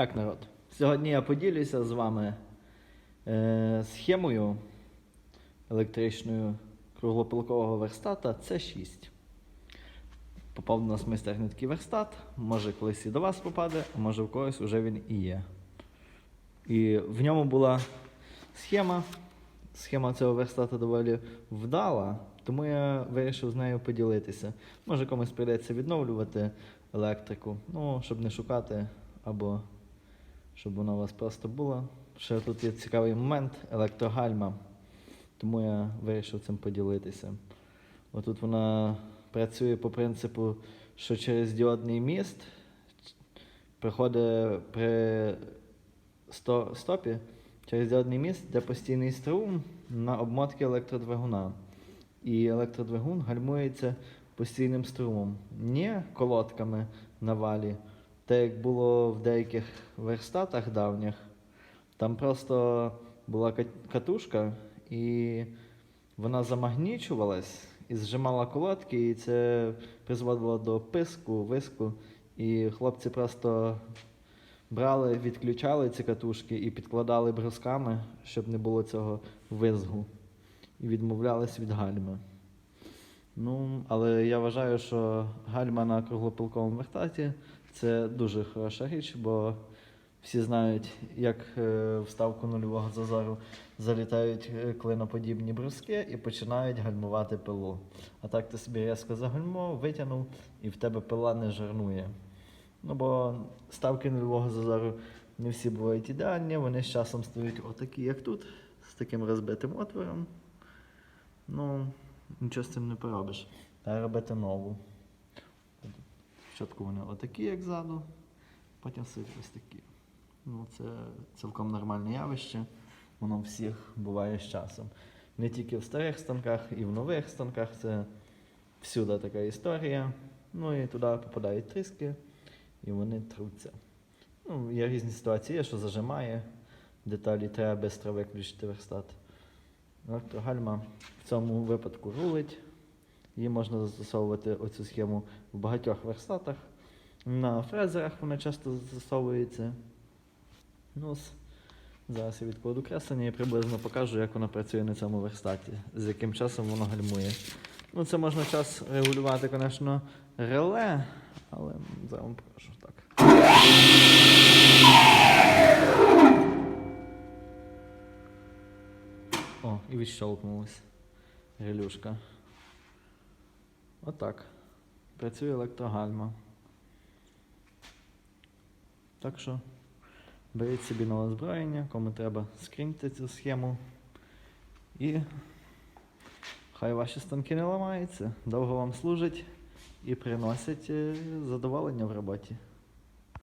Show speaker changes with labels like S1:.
S1: Так, народ. Сьогодні я поділюся з вами е, схемою електричною круглопилкового верстата C6. Попав до нас в такий верстат. Може колись і до вас попаде, а може в когось вже він і є. І в ньому була схема. Схема цього верстата доволі вдала, тому я вирішив з нею поділитися. Може комусь прийдеться відновлювати електрику, ну, щоб не шукати, або щоб вона у вас просто була. Ще тут є цікавий момент електрогальма, тому я вирішив цим поділитися. Отут вона працює по принципу, що через діодний міст приходить при сто- стопі через діодний міст, де постійний струм на обмотки електродвигуна. І електродвигун гальмується постійним струмом, не колодками на валі, так як було в деяких верстатах давніх. Там просто була катушка, і вона замагнічувалась і зжимала колодки, і це призводило до писку, виску. І хлопці просто брали, відключали ці катушки і підкладали брусками, щоб не було цього визгу. І відмовлялись від гальми. Ну, але я вважаю, що гальма на круглопилковому вертаті це дуже хороша річ, бо всі знають, як е, в ставку нульового зазору залітають е, клиноподібні бруски і починають гальмувати пилу. А так ти собі різко загальмував, витягнув, і в тебе пила не жарнує. Ну, бо ставки нульового зазору не всі бувають ідеальні, вони з часом стають отакі, як тут, з таким розбитим отвором. Ну, нічого з цим не поробиш. Треба робити нову. Спочатку вони отакі, як ззаду, потім все ось такі. Ну, це цілком нормальне явище. Воно всіх буває з часом. Не тільки в старих станках, і в нових станках це всюди така історія. Ну і туди попадають тріски, і вони труться. Ну, є різні ситуації, є, що зажимає деталі, треба швидко виключити верстат. Електрогальма в цьому випадку рулить. Її можна застосовувати оцю схему в багатьох верстатах. На фрезерах вона часто застосовується. Ну, зараз я відкладу креслення і приблизно покажу, як вона працює на цьому верстаті, з яким часом воно гальмує. Ну, це можна час регулювати, звісно, реле, але зараз вам покажу так. О, і відщолкнулась релюшка. Отак. Працює електрогальма. Так що беріть собі на озброєння, кому треба, скріньте цю схему. І хай ваші станки не ламаються, довго вам служать і приносять е, задоволення в роботі.